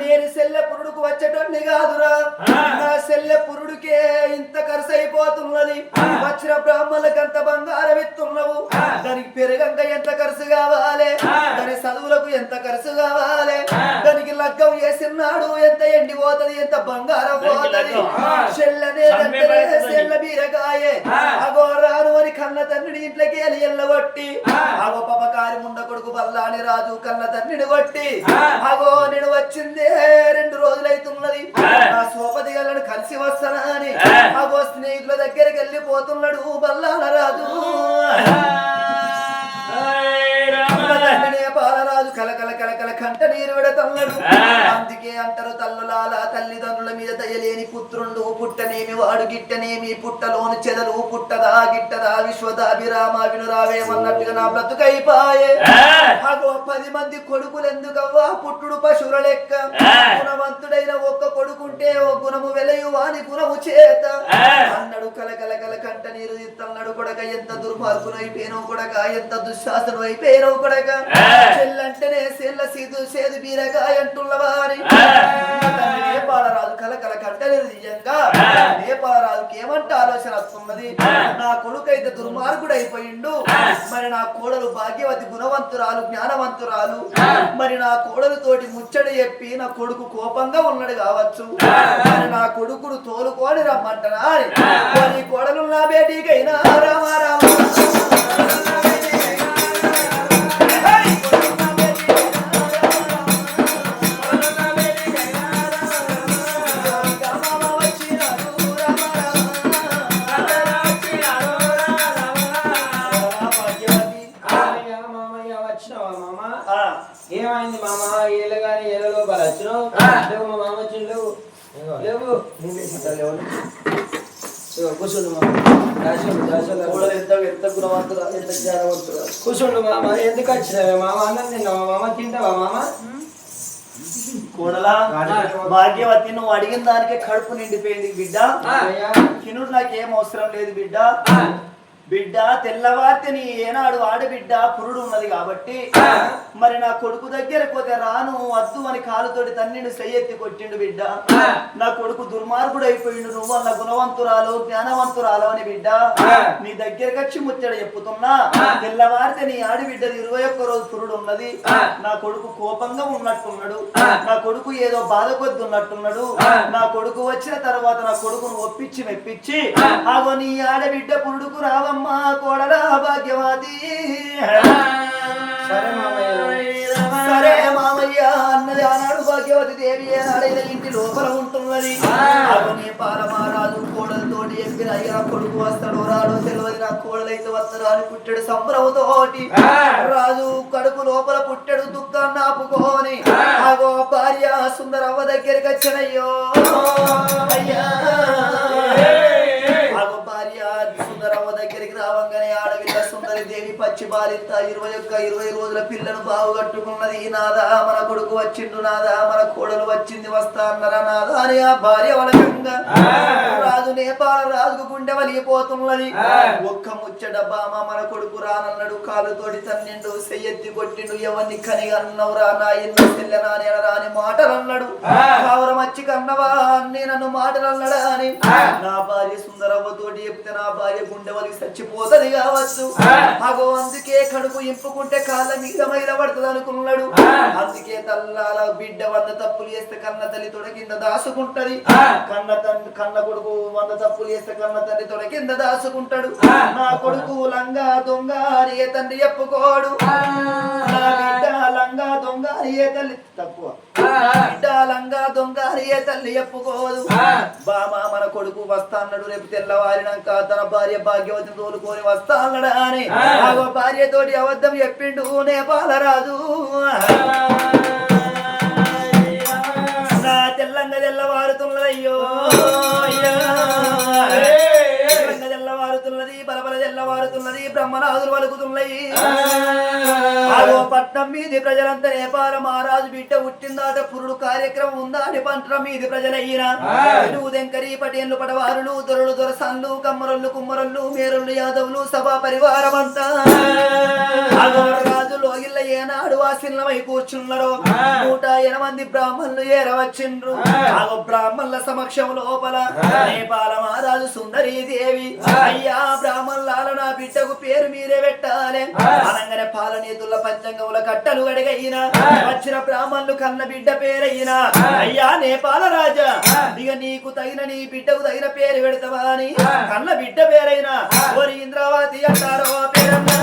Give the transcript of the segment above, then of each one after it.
నేను సెల్లె పురుడుకు వచ్చేటోని కాదురా ఆ. నా సెల్లె పురుడుకే ఇంత ఖర్చు అయిపోతున్నది వచ్చిన బ్రాహ్మణులకు అంత బంగారం ఇస్తున్నావు దానికి పెరగంక ఎంత ఖర్చు కావాలి. దాని చదువులకు ఎంత ఖర్చు కావాలి. దానికి లగ్గం చేసినాడు ఎంత ఎండిపోతది ఎంత బంగారం పోతది. చెల్లనే బీరకాయే. అగో రాను అని కన్న తండ్రిని ఇంట్లోకి వెళ్ళి ఎల్లగొట్టి. అగో పపకారి ముండ కొడుకు బల్లాని రాజు కన్న తండ్రిని కొట్టి. అగో నేను వచ్చిందే రెండు రోజులైతున్నది ఆ. సోపతి గలను కలిసి వస్తానా అని ఆ. అగో స్నేహితుల దగ్గరికి వెళ్ళిపోతున్నాడు బల్లాల రాజు బాలరాజు కలకల కలకల కంట నీరు విడతన్నాడు ఆ. అందుకే అంటారు తల్లులాల తల్లిదండ్రుల మీద దయలేని పుత్రుండు పుట్టనేమి వాడు గిట్టనేమి పుట్టలోని చెదలు పుట్టదా గిట్టదా విశ్వదాభిరామ వినురావేమన్నట్టుగా నా బ్రతుకైపాయే. అగో పది మంది కొడుకులు ఎందుకవ్వా పుట్టుడు పశువుల లెక్క. గుణవంతుడైన ఒక్క కొడుకుంటే ఓ గుణము వెలయు వాని గుణము చేత. అన్నాడు కలకల కల కంట నీరు తీస్తున్నాడు కొడక ఎంత దుర్మార్గులు అయిపోయినావు కొడక ఎంత దుశ్శాసనం అయిపోయినావు కొడక. చెల్లంటేనే సెల్ల సీదు సేదు బీరగా అంటున్నవా అని ఆ. తండ్రి నేపాలరాజు కలకల కంట నీరు తీయంగా ఆ. నేపాలరాజుకి ఏమంటే ఆలోచన వస్తున్నది. నా కొడుకు అయితే దుర్మార్గుడు అయిపోయిండు. మరి నా కోడలు భాగ్యవతి గుణవంతురాలు జ్ఞానవంతురాలు. మరి నా కోడలు తోటి ముచ్చట చెప్పి నా కొడుకు కోపంగా ఉన్నాడు కావచ్చు. మరి నా కొడుకును తోలుకొని రమ్మంటనా ఆ. మరి కోడలు నా బేటీకైనా రామ కూర్చోండు మామ. ఎంత ఎంత గుణవంతురా ఎంత జ్ఞానవంతురా కూర్చోండు మామ. ఎందుకు వచ్చినావే మామ? అన్నం తిన్నావా మామ? తింటావా మామ? కోడలా భాగ్యవతి నువ్వు అడిగిన దానికే కడుపు నిండిపోయింది బిడ్డ. తినుడు నాకేం అవసరం లేదు బిడ్డ. బిడ్డ తెల్లవారితే నీ ఏనాడు ఆడబిడ్డ పురుడు ఉన్నది కాబట్టి మరి నా కొడుకు దగ్గర పోతే రాను వద్దు అని కాలుతోటి తన్నిండు చెయ్యెత్తి కొట్టిండు బిడ్డ. నా కొడుకు దుర్మార్గుడు అయిపోయిండు నువ్వు అన్న గుణవంతురాలు జ్ఞానవంతురాలు అని బిడ్డ. నీ దగ్గరకు వచ్చి ముచ్చట చెప్పుతున్నా. తెల్లవారితే నీ ఆడబిడ్డది ఇరవై ఒక్క రోజు పురుడు ఉన్నది. నా కొడుకు కోపంగా ఉన్నట్టున్నాడు. నా కొడుకు ఏదో బాధ కొద్ది ఉన్నట్టున్నాడు. నా కొడుకు వచ్చిన తర్వాత నా కొడుకును ఒప్పించి మెప్పించి ఆగో నీ ఆడబిడ్డ పురుడుకు రావమ్మా కోడలా భాగ్యవాది. సరే మామయ్య. అన్నది ఆనాడు భాగ్యవతి దేవి ఏనాడైన ఇంటి లోపల ఉంటున్నది. అవని పాలమారాజు కోడలతోటి ఎక్కిన అయ్యా కొడుకు వస్తాడు రాడు తెలియదు నా కోడలైతే వస్తాడు అని పుట్టాడు సంబరముతోటి. రాజు కడుపు లోపల పుట్టాడు దుఃఖాన్ని ఆపుకోని. ఆగో భార్య సుందరవ్వ దగ్గరికి వచ్చినయ్యో. అయ్యా. దేవి పచ్చి బాలిత ఇరవై ఒక్క ఇరవై రోజుల పిల్లను బాగు కట్టుకున్నది నాదా. మన కొడుకు వచ్చిండు నాదా. మన కోడలు వచ్చింది వస్తా అన్నరా నాదా అని ఆ భార్య వలకంగా రాజు నేపాల రాజుకు గుండె వలిగిపోతున్నది. ఒక్క ముచ్చట బామ మన కొడుకు రానన్నాడు. కాలుతోటి తన్నిండు చెయ్యెత్తి కొట్టిండు. ఎవరిని కని అన్నవురా నా ఇల్లు చెల్లెనా నేను రాని మాటలు అన్నాడు కన్నవా అన్ని నన్ను మాటలు అన్నాడా అని నా భార్య సుందరవ్వ తోటి చెప్తే నా భార్య గుండె వలిగి చచ్చిపోతది కావచ్చు. అగో అందుకే కడుపు ఇంపుకుంటే కాళ్ళ మీద మీద పడుతుంది అనుకున్నాడు. అందుకే తల్లాల బిడ్డ వంద తప్పులు చేస్తే కన్న తల్లి తొడ కింద దాసుకుంటది కన్న తండ్రి కన్న కొడుకు వంద తప్పులు చేస్తే కన్న తండ్రి తొడ కింద దాసుకుంటాడు నా కొడుకు లంగా దొంగ ఏ తండ్రి చెప్పుకోడు. ఏ తల్లి తక్కువ లంగా దొంగ ఏ తల్లి చెప్పుకోదు బామా మన కొడుకు వస్తా అన్నాడు రేపు తెల్లవారినాక తన భార్య భాగ్యవతిని తోలుకొని వస్తా అన్నాడు అని భార్య తోటి అబద్ధం చెప్పిండు నేపాలరాజు తెల్లవారుతున్నది బలబల తెల్లవారుతున్నది బ్రహ్మనాథులు పలుకుతున్నాయి ఆగో పట్నం మీది ప్రజలంతా నేపాల మహారాజు బిడ్డ పుట్టిందాట పురుడు కార్యక్రమం ఉందా అని పంటం మీది ప్రజలయ్యిన దెంకరి పటేన్లు పటవారులు దొరలు దొరసన్లు కమ్మరొల్లు కుమ్మరొల్లు మేరొల్లు యాదవులు సభా పరివారం అంతా లోగిళ్ళ ఏనాడు ఆశీర్ణమై కూర్చున్నారో? నూట ఎనమంది బ్రాహ్మణులు ఏరవచ్చిండ్రు. ఆగో బ్రాహ్మణుల సమక్షం లోపల నేపాల మహారాజు సుందరీ దేవి అయ్యా బ్రాహ్మణులాల నా బిడ్డకు పేరు మీరే పెట్టాలి. అనగానే పాలనీతుల పంచంగముల కట్టలు గడిగయిన వచ్చిన బ్రాహ్మణులు కన్న బిడ్డ పేరయ్యిన. అయ్యా నేపాల రాజా. ఇక నీకు తగిన నీ బిడ్డకు తగిన పేరు పెడతావా అని కన్న బిడ్డ పేరైనా. ఓరి ఇంద్రావతి అంటారో పేరన్నా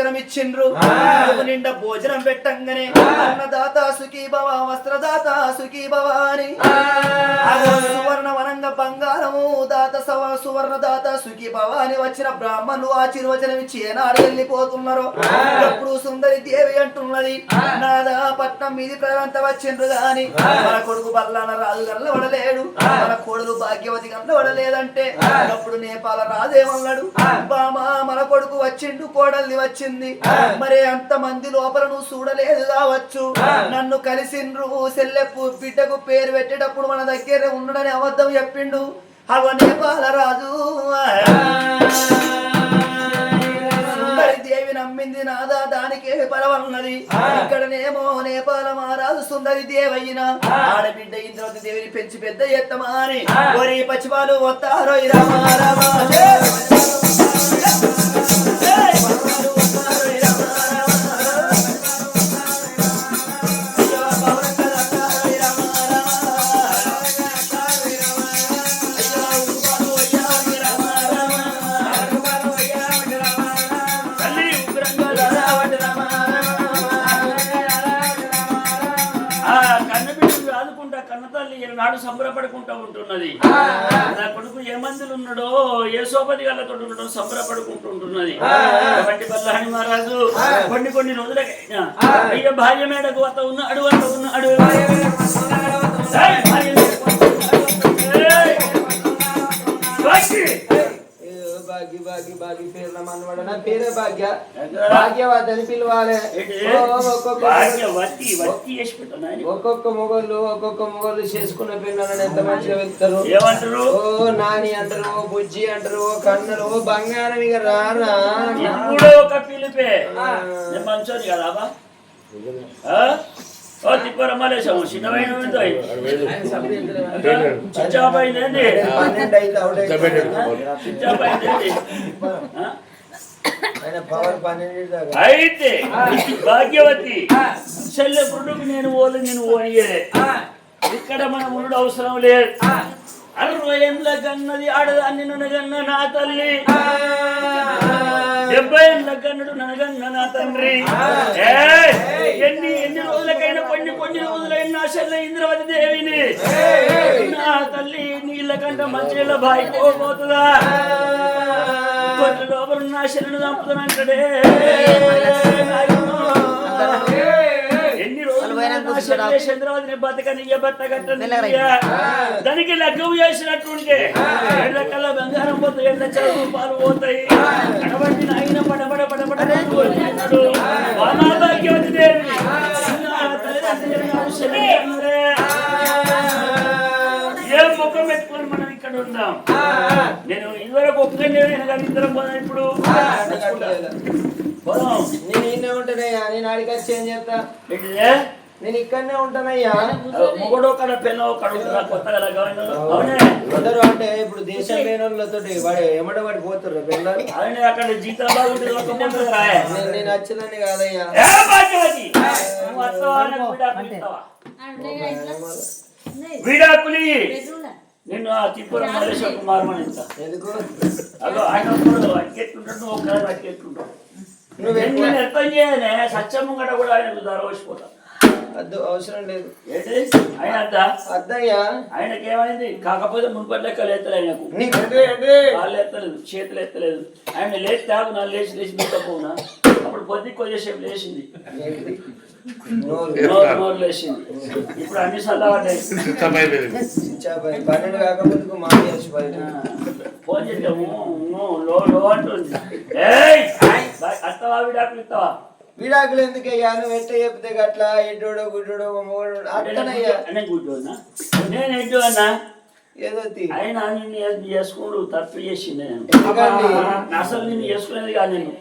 ఆశీర్వచనం ఇచ్చిండ్రు నిండా భోజనం పెట్టంగానే అన్నదాత సుఖీ భవ వస్త్రదాత సుఖీ భవ అని సువర్ణ వనంగా బంగారము దాత సవ సువర్ణ దాత సుఖీ భవ అని వచ్చిన బ్రాహ్మణులు ఆశీర్వచనం ఇచ్చి ఏనాడు వెళ్ళిపోతున్నారు. ఎప్పుడు సుందరి దేవి అంటున్నది నాదా పట్నం మీది ప్రజలంత వచ్చిండ్రు గాని మన కొడుకు బల్లాన రాజు గల్ల వడలేడు మన కోడలు భాగ్యవతి గల్ల వడలేదంటే అప్పుడు నేపాల రాజేమన్నాడు బామా మన కొడుకు వచ్చిండు కోడల్ని వచ్చింది మరి అంత మంది లోపల నువ్వు చూడలేదు కావచ్చు. నన్ను కలిసిండ్రు సెల్లెప్పు బిడ్డకు పేరు పెట్టేటప్పుడు మన దగ్గర ఉండడని అబద్ధం చెప్పిండు. అగో నేపాల రాజు సుందరి దేవి నమ్మింది నాదా దానికే పరవన్నది ఇక్కడనేమో నేపాల మహారాజు సుందరి దేవయ్యిన. ఆడబిడ్డ ఇంద్రవతి దేవిని పెంచి పెద్ద ఎత్తమా అని ఒరి పచ్చివాళ్ళు వస్తారో ఈ సంబరపడుకుంటా ఉంటున్నది. నా కొడుకు ఏ మందులు ఉన్నాడో ఏ సోపతి గల్లతో ఉన్నాడో సంబరపడుకుంటూ ఉంటున్నది కాబట్టి బల్లహని మహారాజు కొన్ని కొన్ని రోజులకైనా అయ్య భార్య మేడకు అత ఉన్నాడు అత ఉన్నాడు భార్య భాగ్య భాగ్య భాగ్య పేర్ల మనవాడు నా పేరే భాగ్య భాగ్యవతి అని పిలవాలి ఒక్కొక్క భార్య వత్తి వత్తి చేసి పెట్టు నాయన. ఒక్కొక్క మొగళ్ళు ఒక్కొక్క మొగళ్ళు చేసుకున్న పిల్లలను ఎంత మంచిగా వెళ్తారు ఏమంటారు ఓ నాని అంటారు ఓ బుజ్జి అంటారు ఓ కన్నలు ఓ బంగారం ఇక రానా ఇప్పుడు ఒక పిలిపే మంచోని కదా చిచ్చాపోయిందేంటి పన్నెండు అయితే భాగ్యవతి చెల్లె పుట్టుకు నేను ఓలు నేను ఓనియలే ఇక్కడ మనం ఉండు అవసరం లేదు అరవై ఏళ్ళ గన్నది ఆడదాన్ని ననగన్న నా తల్లి. డెబ్బై ఏళ్ళ గన్నడు ననగన్న నా తండ్రి! ఎన్ని ఎన్ని రోజులకైనా కొన్ని కొన్ని రోజులైన నా చెల్లె ఇంద్రవతి దేవిని. నా తల్లి నీళ్ళ కంట మంచిళ్ళ బాయి పోతుందా కొన్ని లోపల నా శరణు చంపుతానంటే దానికి లగ్గం చేసినట్టుంటే బంగారం పాలు పోతాయి. కడబడి నాయన పడబడ పడబడ భాగ్యవతి దేవి. ఏం ముఖం పెట్టుకొని మనం ఇక్కడ ఉందాం నేను ఇదివరకు ఒప్పుకొని కానీ ఇద్దరం పోదాం ఇప్పుడు. నేను ఉంటానయ్యా నేను వచ్చి ఏం చేస్తా? నేను ఇక్కడనే ఉంటానయ్యా. మొగడో కడ పెళ్ళో కడుగుతున్నా కొత్తగా అందరూ అంటే ఇప్పుడు దేశం లేని వాళ్ళతో వాడు ఎమ్మడ వాడి పోతుర్రు పిల్లలు. అవునే? అక్కడ జీతం బాగుంటుంది నేను వచ్చేదాన్ని కాదయ్యా. విడాకులు నిన్ను ఆ తిప్పుల మలేష కుమారమని ఇస్తా ఎందుకు? అదో ఆయన నువ్వు ఒక్కడే అక్కెట్టుంటావు నువ్వు నేను నిన్ను ఎత్తం చేయనే సత్యం ముంగట కూడా ఆయన దరవసిపోతా అద్దు అవసరం లేదు. ఏంటి? ఆయన అద్ద అద్దయ్యా? ఆయనకి ఏమైంది కాకపోతే మున్పటి లెక్క లేతలే నీకు. కాళ్ళు ఎత్తలేదు చేతులు ఎత్తలేదు. ఆయన లేచి తాగు నా లేచి లేచి మీతో పోనా అప్పుడు పొద్దు కొద్దిసేపు లేచింది. ఇప్పుడు అన్ని చల్లబడ్డాయి. పన్నెండు కాకపోతే ఫోన్ చేద్దాము లో లో అంటుంది. ఏయ్ అత్తవా విడాకులు ఇస్తావా విడాకులు ఎందుకు అయ్యా? నువ్వు ఎట్ట చెప్తే గట్లా? ఎడ్డోడో గుడ్డోడో మూడు నేను ఎడ్డు అన్నా ఏదో నిన్ను ఎస్- చేసుకుంటూ తప్పు చేసింది నేను. అసలు నిన్ను చేసుకునేది కాదు నేను.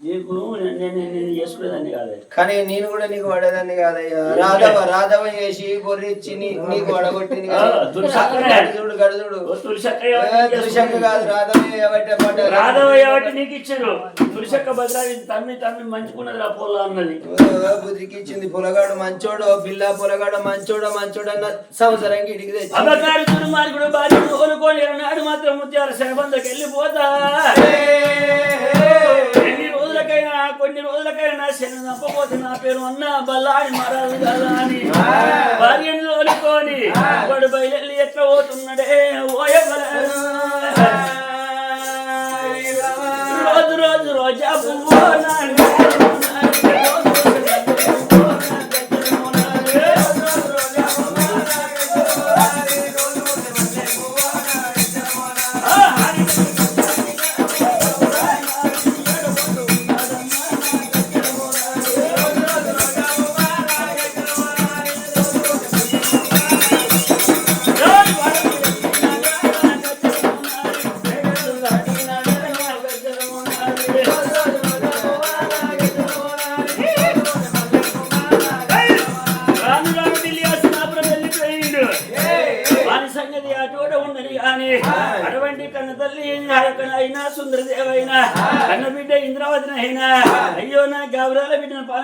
నీకు నేను నేను నిన్ను చేసుకునేదాన్ని కాదు. కానీ నేను కూడా నీకు పడేదాన్ని కాదయ్యా. రాధవ రాధవ చేసి గొర్రెచ్చి నీ- నీకు వడగొట్టింది ఏ, ఎవరికి తులసక్క? కాదు రాధవ ఒకటి నీకు ఇచ్చారు? తులసక్క భద్రాది తమ్మి తమ్మి మంచుకున్నది ఆ పొల్ల అన్నది. బుద్ధికి ఇచ్చింది పొలగాడు మంచోడు పిల్ల పొలగాడు మంచోడు మంచోడు అన్న సంవత్సరానికి ఇడికి తెచ్చి అబకారి దుర్మార్గుడు మాత్రం ముత్యాల శరబందకి వెళ్ళిపోతా. రోజులకైనా కొన్ని రోజులకైనా శని తప్పపోతే నా పేరు అన్న బల్లాడి మరాలు కదా అని భార్యను తోలుకొని వాడు బయలు ఎట్లా పోతున్నాడే ఓయమల రోజు రోజు రోజా పువ్వు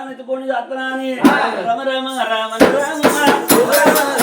అత్తనా అని రామ రామ రామ రామ రామ.